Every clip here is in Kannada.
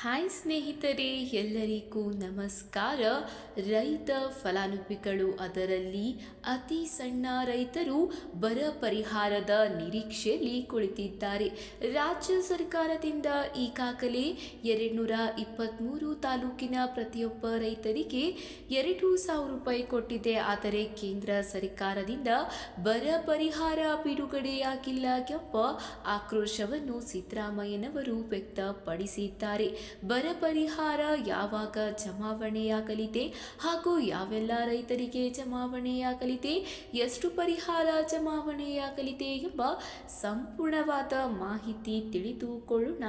ಹಾಯ್ ಸ್ನೇಹಿತರೆ, ಎಲ್ಲರಿಗೂ ನಮಸ್ಕಾರ. ರೈತ ಫಲಾನುಭವಿಗಳು, ಅದರಲ್ಲಿ ಅತಿ ಸಣ್ಣ ರೈತರು ಬರ ಪರಿಹಾರದ ನಿರೀಕ್ಷೆಯಲ್ಲಿ ಕುಳಿತಿದ್ದಾರೆ. ರಾಜ್ಯ ಸರ್ಕಾರದಿಂದ ಈಗಾಗಲೇ ಎರಡುನೂರ ಇಪ್ಪತ್ತ್ಮೂರು ತಾಲೂಕಿನ ಪ್ರತಿಯೊಬ್ಬ ರೈತರಿಗೆ ಎರಡು ಸಾವಿರ ರೂಪಾಯಿ ಕೊಟ್ಟಿದೆ. ಆದರೆ ಕೇಂದ್ರ ಸರ್ಕಾರದಿಂದ ಬರ ಪರಿಹಾರ ಬಿಡುಗಡೆಯಾಗಿಲ್ಲ ಎಂಬ ಆಕ್ರೋಶವನ್ನು ಸಿದ್ದರಾಮಯ್ಯನವರು ವ್ಯಕ್ತಪಡಿಸಿದ್ದಾರೆ. ಬರ ಪರಿಹಾರ ಯಾವಾಗ ಜಮಾವಣೆಯಾಗಲಿದೆ ಹಾಗೂ ಯಾವೆಲ್ಲ ರೈತರಿಗೆ ಜಮಾವಣೆಯಾಗಲಿದೆ, ಎಷ್ಟು ಪರಿಹಾರ ಜಮಾವಣೆಯಾಗಲಿದೆ ಎಂಬ ಸಂಪೂರ್ಣವಾದ ಮಾಹಿತಿ ತಿಳಿದುಕೊಳ್ಳೋಣ.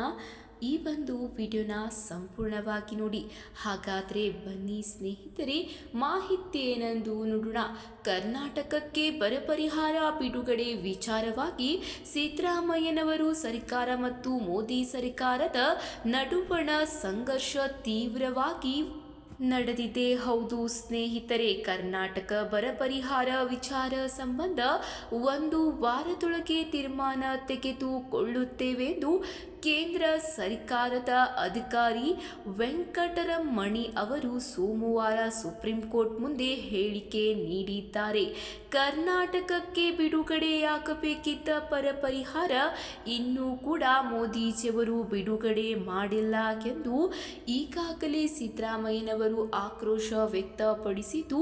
ಈ ಒಂದು ವಿಡಿಯೋನ ಸಂಪೂರ್ಣವಾಗಿ ನೋಡಿ. ಹಾಗಾದರೆ ಬನ್ನಿ ಸ್ನೇಹಿತರೆ ಮಾಹಿತಿ ಏನೆಂದು ನೋಡೋಣ. ಕರ್ನಾಟಕಕ್ಕೆ ಬರ ಪರಿಹಾರ ಬಿಡುಗಡೆ ವಿಚಾರವಾಗಿ ಸಿದ್ದರಾಮಯ್ಯನವರು ಸರ್ಕಾರ ಮತ್ತು ಮೋದಿ ಸರ್ಕಾರದ ನಡುವಣ ಸಂಘರ್ಷ ತೀವ್ರವಾಗಿ ನಡೆದಿದೆ. ಹೌದು ಸ್ನೇಹಿತರೆ, ಕರ್ನಾಟಕ ಬರ ಪರಿಹಾರ ವಿಚಾರ ಸಂಬಂಧ ಒಂದು ವಾರದೊಳಗೆ ತೀರ್ಮಾನ ತೆಗೆದುಕೊಳ್ಳುತ್ತೇವೆಂದು ಕೇಂದ್ರ ಸರ್ಕಾರದ ಅಧಿಕಾರಿ ವೆಂಕಟರಮಣಿ ಅವರು ಸೋಮವಾರ ಸುಪ್ರೀಂ ಕೋರ್ಟ್ ಮುಂದೆ ಹೇಳಿಕೆ ನೀಡಿದ್ದಾರೆ. ಕರ್ನಾಟಕಕ್ಕೆ ಬಿಡುಗಡೆಯಾಗಬೇಕಿದ್ದ ಪರ ಪರಿಹಾರ ಇನ್ನೂ ಕೂಡ ಮೋದಿಜಿಯವರು ಬಿಡುಗಡೆ ಮಾಡಿಲ್ಲ ಎಂದು ಈಗಾಗಲೇ ಸಿದ್ದರಾಮಯ್ಯನವರು ಆಕ್ರೋಶ ವ್ಯಕ್ತಪಡಿಸಿದ್ದು,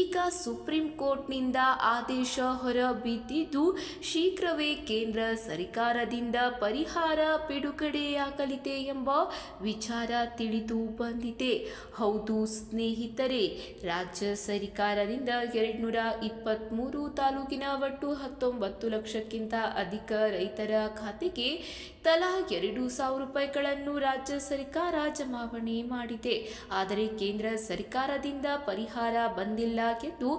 ಈಗ ಸುಪ್ರೀಂ ಕೋರ್ಟ್ನಿಂದ ಆದೇಶ ಹೊರಬಿದ್ದಿದ್ದು, ಶೀಘ್ರವೇ ಕೇಂದ್ರ ಸರ್ಕಾರದಿಂದ ಪರಿಹಾರ ಬಿಡುಗಡೆಯಾಗಲಿದೆ ಎಂಬ ವಿಚಾರ ತಿಳಿದು ಬಂದಿದೆ. ಹೌದು ಸ್ನೇಹಿತರೆ, ರಾಜ್ಯ ಸರ್ಕಾರದಿಂದ ಎರಡ್ನೂರ ಇಪ್ಪತ್ತ್ಮೂರು ತಾಲೂಕಿನ ಒಟ್ಟು ಹತ್ತೊಂಬತ್ತು ಲಕ್ಷಕ್ಕಿಂತ ಅಧಿಕ ರೈತರ ಖಾತೆಗೆ ತಲಾ ಎರಡು ಸಾವಿರ ರೂಪಾಯಿಗಳನ್ನು ರಾಜ್ಯ ಸರ್ಕಾರ ಜಮಾವಣೆ ಮಾಡಿದೆ. ಆದರೆ ಕೇಂದ್ರ ಸರ್ಕಾರದಿಂದ ಪರಿಹಾರ ಬಂದಿಲ್ಲ ಎಂದು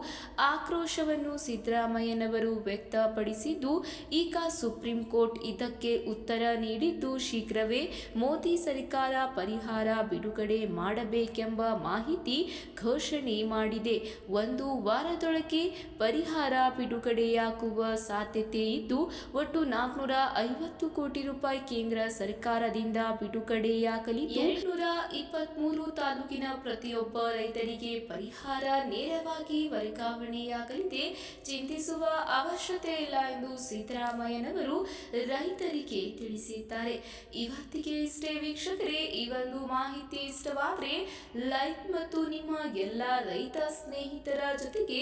ಆಕ್ರೋಶವನ್ನು ಸಿದ್ದರಾಮಯ್ಯನವರು ವ್ಯಕ್ತಪಡಿಸಿದ್ದು, ಈಗ ಸುಪ್ರೀಂ ಕೋರ್ಟ್ ಇದಕ್ಕೆ ಉತ್ತರ ನೀಡಿದ್ದು ಶೀಘ್ರವೇ ಮೋದಿ ಸರ್ಕಾರ ಪರಿಹಾರ ಬಿಡುಗಡೆ ಮಾಡಬೇಕೆಂಬ ಮಾಹಿತಿ ಘೋಷಣೆ ಮಾಡಿದೆ. ಒಂದು ವಾರದೊಳಗೆ ಪರಿಹಾರ ಬಿಡುಗಡೆಯಾಗುವ ಸಾಧ್ಯತೆ ಇದ್ದು, ಒಟ್ಟು ನಾಲ್ಕುನೂರ ಐವತ್ತು ಕೋಟಿ ರೂಪಾಯಿ ಕೇಂದ್ರ ಸರ್ಕಾರದಿಂದ ಬಿಡುಗಡೆಯಾಗಲಿ ಎರಡ್ನೂರ ಇಪ್ಪತ್ಮೂರು ತಾಲೂಕಿನ ಪ್ರತಿಯೊಬ್ಬ ರೈತರಿಗೆ ಪರಿಹಾರ ನೇರವಾಗಿ ವರ್ಗಾವಣೆಯಾಗಲಿದೆ. ಚಿಂತಿಸುವ ಅವಶ್ಯಕತೆ ಇಲ್ಲ ಎಂದು ಸಿದ್ದರಾಮಯ್ಯನವರು ರೈತರಿಗೆ ತಿಳಿಸಿದ್ದಾರೆ. ಇವತ್ತಿಗೆ ಇಷ್ಟೇ ವೀಕ್ಷಕರೇ ಈ ಒಂದು ಮಾಹಿತಿ ಇಷ್ಟವಾದರೆ ಲೈಕ್ ಮತ್ತು ನಿಮ್ಮ ಎಲ್ಲ ರೈತ ಸ್ನೇಹಿತರ ಜೊತೆಗೆ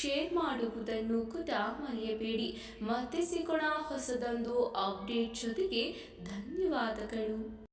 ಶೇರ್ ಮಾಡುವುದನ್ನು ಕೂಡ ಮರೆಯಬೇಡಿ. ಮತ್ತೆ ಸಿಗೋಣ ಹೊಸದೊಂದು ಅಪ್ಡೇಟ್ ಜೊತೆಗೆ ಧನ್ಯವಾದಗಳು.